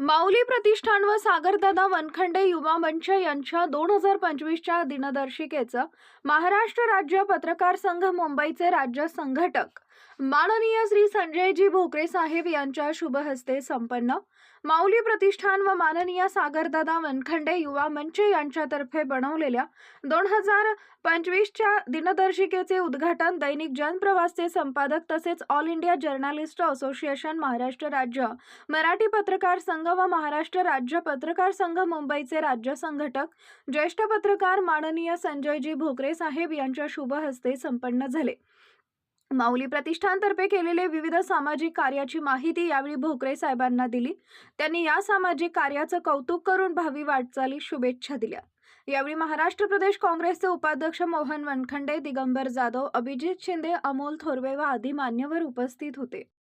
माऊली प्रतिष्ठान व सागरदादा वनखंडे युवा मंच यांच्या दोन हजार पंचवीसच्या दिनदर्शिकेचं महाराष्ट्र राज्य पत्रकार संघ मुंबईचे राज्य संघटक. माननीय श्री संजयजी भोकरे साहेब यांच्या शुभहस्ते संपन्न. माऊली प्रतिष्ठान व माननीय सागरदादा वनखंडे युवा मंच यांच्यातर्फे बनवलेल्या दोन हजार पंचवीसच्या दिनदर्शिकेचे उद्घाटन दैनिक जनप्रवासचे संपादक तसेच all India journalist association Maharashtra राज्य मराठी पत्रकार संघ व महाराष्ट्र राज्य पत्रकार संघ मुंबईचे राज्य संघटक ज्येष्ठ पत्रकार माननीय संजयजी भोकरे साहेब यांच्या शुभ हस्ते संपन्न झाले. माऊली प्रतिष्ठानतर्फे केलेले विविध सामाजिक कार्याची माहिती यावेळी भोकरे साहेबांना दिली. त्यांनी या सामाजिक कार्याचं कौतुक करून भावी वाटचाली शुभेच्छा दिल्या. यावेळी महाराष्ट्र प्रदेश काँग्रेसचे उपाध्यक्ष मोहन वनखंडे दिगंबर जाधव अभिजित शिंदे अमोल थोरवे व आदी मान्यवर उपस्थित होते.